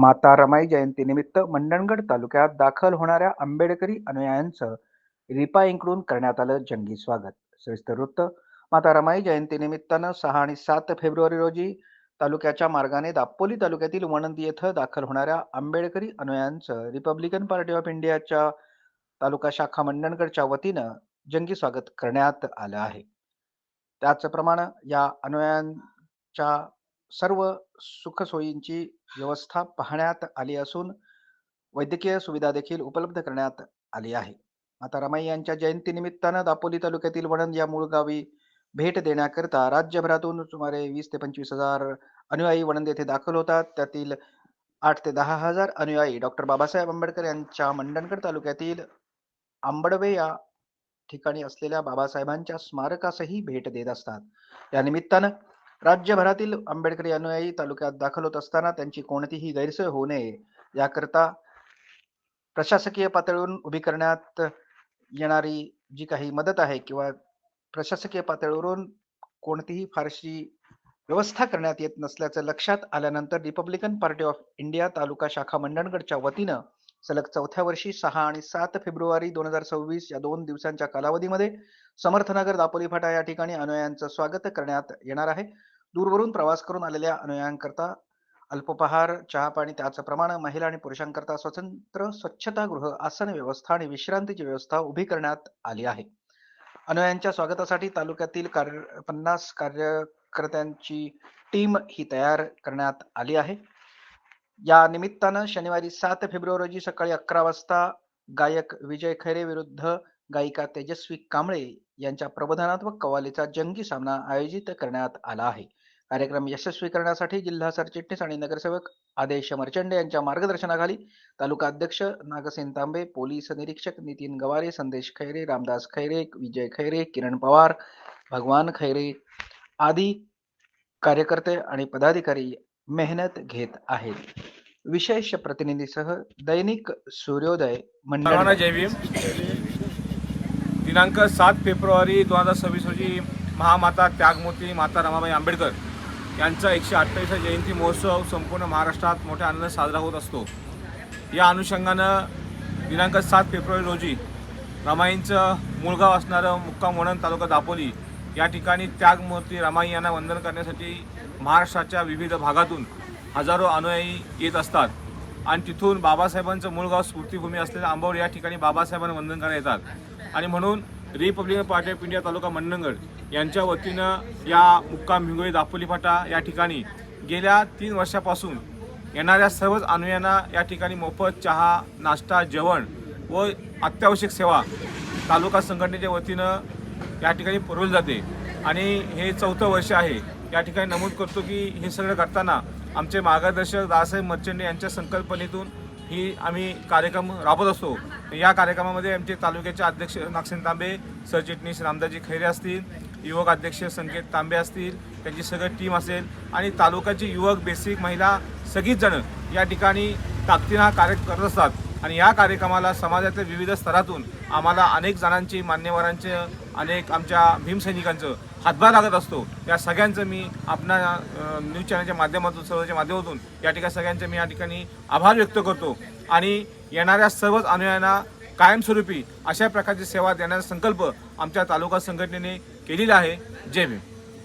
माता रमाई जयंतीनिमित्त मंडणगड तालुक्यात दाखल होणाऱ्या आंबेडकरी अनुयायांचं रिपाईंकडून करण्यात आलं जंगी स्वागत. सविस्तर वृत्त माता रमाई जयंतीनिमित्तानं सहा आणि सात फेब्रुवारी रोजी तालुक्याच्या मार्गाने दापोली तालुक्यातील वणंदी येथं दाखल होणाऱ्या आंबेडकरी अनुयायांचं रिपब्लिकन पार्टी ऑफ इंडियाच्या तालुका शाखा मंडणगडच्या वतीनं जंगी स्वागत करण्यात आलं आहे. त्याचप्रमाणे या अनुयायांच्या सर्व सुखसोयींची व्यवस्था पाहण्यात आली असून वैद्यकीय सुविधा देखील उपलब्ध करण्यात आली आहे. माता रमाई यांच्या जयंतीनिमित्तानं दापोली तालुक्यातील वणंद या मूळ गावी भेट देण्याकरता राज्यभरातून सुमारे वीस ते पंचवीस हजार अनुयायी वणंद येथे दाखल होतात. त्यातील आठ ते दहा हजार अनुयायी डॉक्टर बाबासाहेब आंबेडकर यांच्या मंडणगड तालुक्यातील आंबडवे या ठिकाणी असलेल्या बाबासाहेबांच्या स्मारकासही भेट देत असतात. या निमित्तानं राज्यभरातील आंबेडकरी अनुयायी तालुक्यात दाखल होत असताना त्यांची कोणतीही गैरसोय होऊ नये याकरता प्रशासकीय पातळीवरून उभी करण्यात येणारी जी काही मदत आहे किंवा प्रशासकीय पातळीवरून कोणतीही फारशी व्यवस्था करण्यात येत नसल्याचं लक्षात आल्यानंतर रिपब्लिकन पार्टी ऑफ इंडिया तालुका शाखा मंडणगडच्या वतीनं सलग चौथ्या वर्षी सहा आणि सात फेब्रुवारी दोन हजार सव्वीस या दोन दिवसांच्या कालावधीमध्ये समर्थनगर दापोली फाटा या ठिकाणी अनुयायांचं स्वागत करण्यात येणार आहे. दूरवरून प्रवास करून आलेल्या अनुयायांकरता अल्पोपहार चहा पाणी त्याचप्रमाणे महिला आणि पुरुषांकरता स्वतंत्र स्वच्छतागृह आसन व्यवस्था आणि विश्रांतीची व्यवस्था उभी करण्यात आली आहे. अनुयायांच्या स्वागतासाठी तालुक्यातील कार्य पन्नास कार्यकर्त्यांची टीम ही तयार करण्यात आली आहे. या निमित्तानं शनिवारी सात फेब्रुवारी रोजी सकाळी अकरा वाजता गायक विजय खैरे विरुद्ध गायिका तेजस्वी कांबळे यांच्या प्रबोधनात्मक कवालीचा जंगी सामना आयोजित करण्यात आला आहे. कार्यक्रम यशस्वी करण्यासाठी जिल्हा सरचिटणीस आणि नगरसेवक आदेश मर्चंडे यांच्या मार्गदर्शनाखाली तालुका अध्यक्ष नागसेन तांबे पोलीस निरीक्षक नितीन गवारे संदेश खैरे रामदास खैरे विजय खैरे किरण पवार भगवान खैरे आदी कार्यकर्ते आणि पदाधिकारी मेहनत घेत आहेत. विशेष प्रतिनिधीसह दैनिक सूर्योदय मंडळ जय भीम. दिनांक सात फेब्रुवारी दोन हजार सव्वीस रोजी महामाता त्यागमूर्ती माता रमाबाई आंबेडकर यांचा एकशे अठ्ठावीसा जयंती महोत्सव संपूर्ण महाराष्ट्रात मोठ्या आनंदात साजरा होत असतो. या अनुषंगानं दिनांक सात फेब्रुवारी रोजी रमाईंचं मूळगाव असणारं मुक्काम वणन तालुका दापोली या ठिकाणी त्यागमूर्ती रमाई यांना वंदन करण्यासाठी महाराष्ट्राच्या विविध भागातून हजारो अनुयायी येत असतात. आणि तिथून बाबासाहेबांचं मूळगाव स्फूर्तीभूमी असलेलं आंबवड या ठिकाणी बाबासाहेबांना वंदन करायला येतात. आणि म्हणून रिपब्लिकन पार्टी ऑफ इंडिया तालुका मंडणगड यांच्या वतीनं या मुक्काम भिंगोळी दापोली फाटा या ठिकाणी गेल्या तीन वर्षापासून येणाऱ्या सर्वच अनुयांना या ठिकाणी मोफत चहा नाश्ता जेवण व अत्यावश्यक सेवा तालुका संघटनेच्या वतीनं या ठिकाणी पुरवली जाते. आणि हे चौथं वर्ष आहे. या ठिकाणी नमूद करतो की हे सगळं करताना आमचे मार्गदर्शक दादासाहेब मर्चंडे यांच्या संकल्पनेतून ही आम्ही कार्यक्रम राबवत असतो. या कार्यक्रमामध्ये आमचे तालुक्याचे अध्यक्ष नागसेन तांबे सरचिटणीस रामदाजी खैरे असतील युवक अध्यक्ष संकेत तांबे असतील त्यांची सगळी टीम असेल आणि तालुक्याची युवक बेसिक महिला सगळीच जण या ठिकाणी ताकदीनं हा कार्य करत असतात. आणि या कार्यक्रमाला समाजातल्या विविध स्तरातून आम्हाला अनेक जणांची मान्यवरांचे अनेक आमच्या भीमसैनिकांचं हातभार लागत असतो. या सगळ्यांचं मी आपणा न्यूज चॅनलच्या माध्यमातून सर्वच्या माध्यमातून या ठिकाणी सगळ्यांचे मी या ठिकाणी आभार व्यक्त करतो. आणि येणाऱ्या सर्वच अनुयायांना कायमस्वरूपी अशा प्रकारची सेवा देण्याचा संकल्प आमच्या तालुका संघटनेने केलेला आहे. जय भीम.